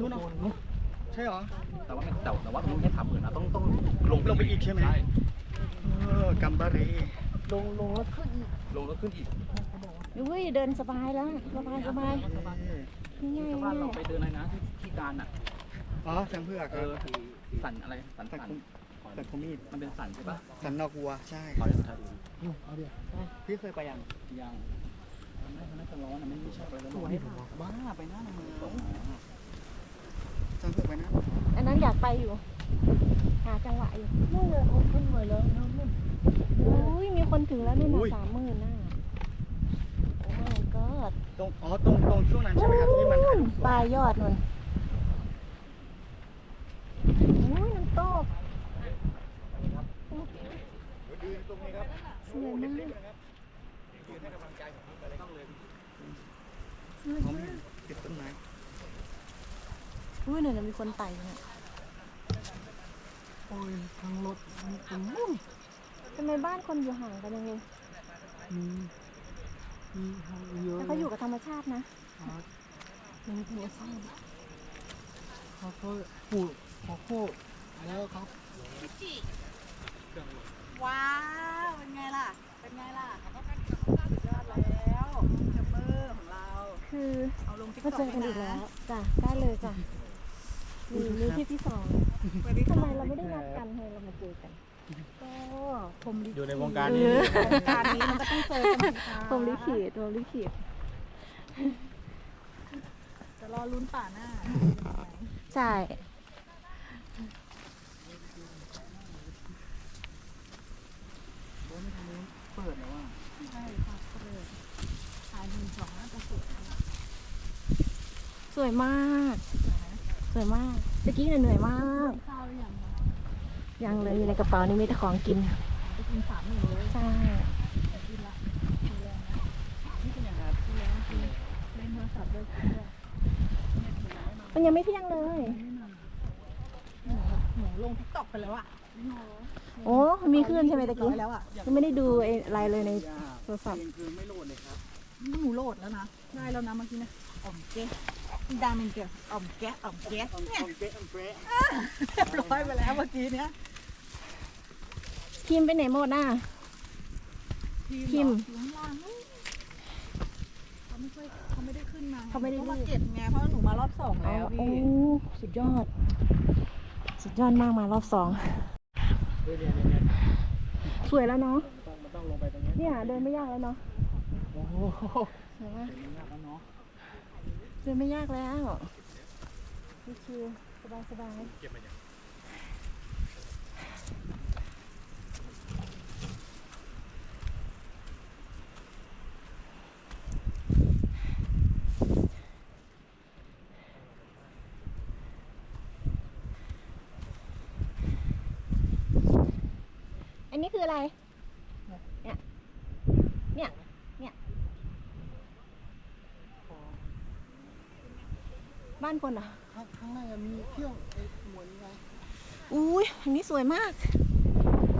นู้นเนาะใช่เหรอ แต่ว่าไม่แต่แต่ว่าตรงนี้ไม่สามหมื่นนะต้องต้องลงลงไปอีกใช่ไหม ใช่เออกัมบารีลงลงแล้วขึ้นอีกลงแล้วขึ้นอีกอุ้ยเดินสบายแล้วสบายสบายง่ายชาวบ้านง่าเรายไปเดินอะไรนะที่ที่การอะอ๋อสังเผือกเอครับอสันอะไรสันสันสันคุสันคุมีดมันเป็นสันใช่ปะสันนอกวัวใช่ขอเดี๋ยวถ่ายดูพี่เคยไปยังยังมันน่ามันน่าจะร้อนอะไม่ไม่ชอบไปแล้วสวยบ้าไปหน้าเมือง สังเผือกไปนะอันนั้นอยากไปอยู่ หาจังหวะอยู่นู่นเลยโอ้ขึ้นเลยแล้วนู่นอุ้ยมีคนถึงแล้วนี่นะสามหมื่นน่ะโอ้ my god ตรงอ๋อตรงตรงช่วงนั้นใช่ไหมครับที่มันถ่ายรูปสปวลายยยอดนนอุ้ยน้ำตก ยืนตรงนี้ครับ สวยมาก ยืนให้กำลังใจผมไปเลยต้องเลย สวย เขา มา มี ก ติดต้นไม้ อุ้ยเนี่ยมีคนไต่อยู่เนี่ยโอ้ยทางรถมีคนมุ่งทำไมบ้านคนอยู่ห่างกันยังไงมีมีทางเยอะแต่เขาอยู่กับธรรมชาตินะครับมีธรรมชาติเขาก็ปลูกข้าวโพดแล้วครับว้าวเป็นไงล่ะ เป็นไงล่ะสุดยอดแล้วจับมือของเรา คือเอาลงติ๊กมาต็เจอกันอีกแล้วจ้ะได้เลยจ้ะ มีมีที่ที่สองวันนี้ทำไมเราไม่ได้นัดกันทำไมเรามาเจอกัน ก็ผมลิอยู่ในวงการเอนี้อการนี้มันก็ต้องเจอกันสิคะผมลิขิตผมลิขิตจะรอลุ้นป่าหน้า ใช่เปิดแล้วว่าใช่ค่ะเปิดขายหนึ่งสองน่าจะสุดแล้วล่ะสวยมาก สวยมากตะกี้เนี่ยเหนื่อยมากข้าวหรือยังคะยังเลยอยู่ในกระเป๋านี่มีแต่ของกินไปกินสามหนึ่งเลยใช่กินละกินแรงนะนี่เป็นอย่างไรกินแรงกินเล่นโทรศัพท์ด้วยกินด้วยมันยังไม่เที่ยงเลยหนูหนูลงทิกตอกไปแล้วอะโอ้มีขึ้นใช่ไหมตะกี้ร้อยแล้วอะยังไม่ได้ดูไอ้อะไรเลยในโทรศัพท์คือไม่โหลดเลยครับหนูโหลดแล้วนะ ได้แล้วนะเมื่อกี้นะอ่อมเก๊ ดามินเกียวอ่อมแก๊สอ่อมแก๊สเนี่ยเป๊ะเป๊ะเรียบร้อยไปแล้วเมื่อกี้เนี้ยพิมพ์ไปไหนหมดน่ะ พิมพ์อยู่ข้างล่างนู้นเขาไม่ค่อยเขาไม่ได้ขึ้นมาเขาไม่ได้มาเก็บไงเพราะหนูมารอบสองแล้วโอ้พี่สุดยอด สุดยอดมากมารอบสองเดี๋ยวเดี๋ยวเดี๋ยวสวยแล้วเนาะมันต้องลงไปตรงนี้เนี่ยเดินไม่ยากแล้วเนาะโอ้โหสวยมากเป็นยากแล้ว เนาะเดินไม่ยากแล้วชิวๆสบายสบายเก็บมาอย่างอันนี้คืออะไร เนี่ย เนี่ย เนี่ย บ้านคนเหรอข้างข้างในมีเที่ยวไอ้หมวนไงอุ้ยอันนี้สวยมาก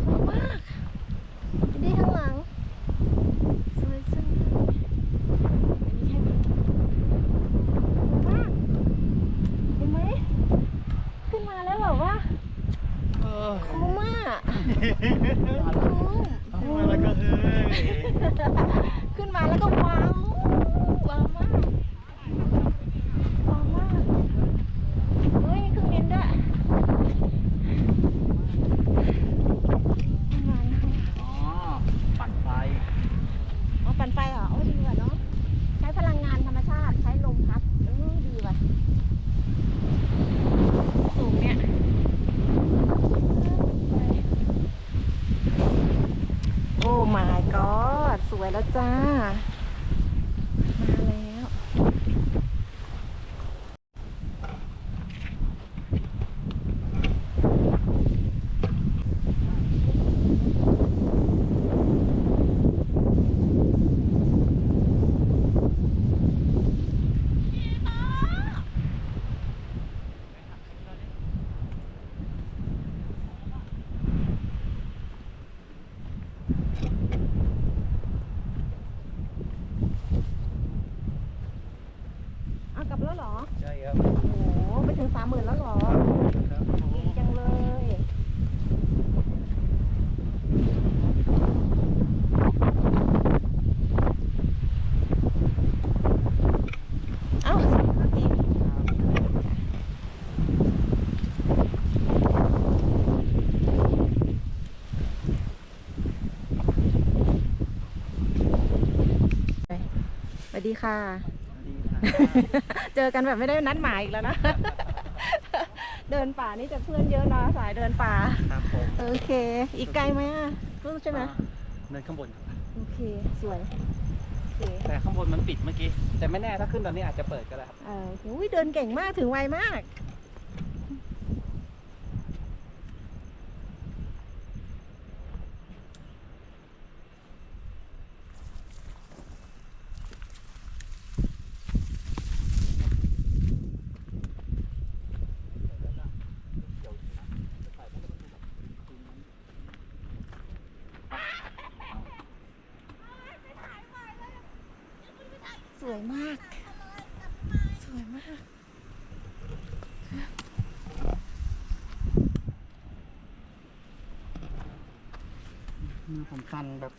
สวยมากดูดิข้างหลัง สวยจังเลยอันนี้แค่นี้สวยมากเห็นไหม ขึ้นมาแล้วแบบว่าเออคุ้มมากคุ้มมาแล้วก็เฮ้ย ขึ้นมาแล้วก็ว้าวว้ ดีค่ะดีค่ะ เจอกันแบบไม่ได้นัดหมายอีกแล้วนะ เดินป่านี่จะเพื่อนเยอะนะสายเดินป่า ครับผมโอเค อีกไกลไหมอะรู้ใช่ไหมเนินข้างบนครับโอเค สวยโอเคแต่ข้างบนมันปิดเมื่อกี้ แต่ไม่แน่ถ้าขึ้นตอนนี้อาจจะเปิดก็ได้ครับเอออุ้ยเดินเก่งมากถึงไวมาก ส วยมาก สวยมาก มือผมสั่นแบบ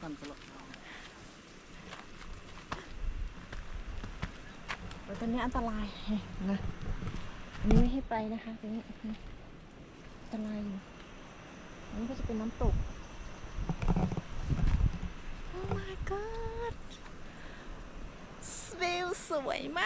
สั่นตลอดโอ้ยตอนนี้อันตรายนะอันนี้ไม่ให้ไปนะคะตรงนี้อันตรายอยู่อันนี้ก็จะเป็นน้ำตก 喂嘛